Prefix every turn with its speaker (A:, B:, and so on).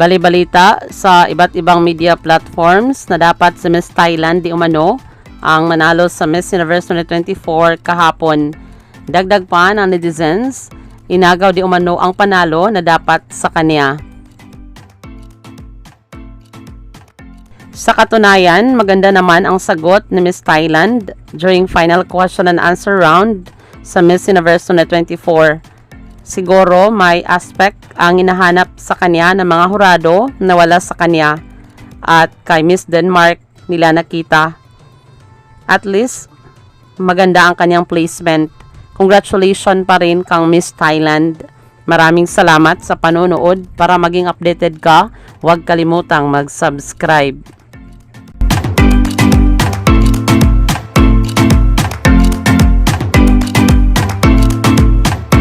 A: Bali-balita sa iba't ibang media platforms na dapat si Miss Thailand di umano ang manalo sa Miss Universe 2024 kahapon. Dagdag pa ng netizens, inagaw di umano ang panalo na dapat sa kanya. Sa katunayan, maganda naman ang sagot ni Miss Thailand during final question and answer round sa Miss Universe 2024. Siguro may aspect ang hinahanap sa kanya ng mga hurado na wala sa kanya at kay Miss Denmark nila nakita. At least, maganda ang kanyang placement. Congratulations pa rin kang Miss Thailand. Maraming salamat sa panonood. Para maging updated ka, huwag kalimutang mag-subscribe.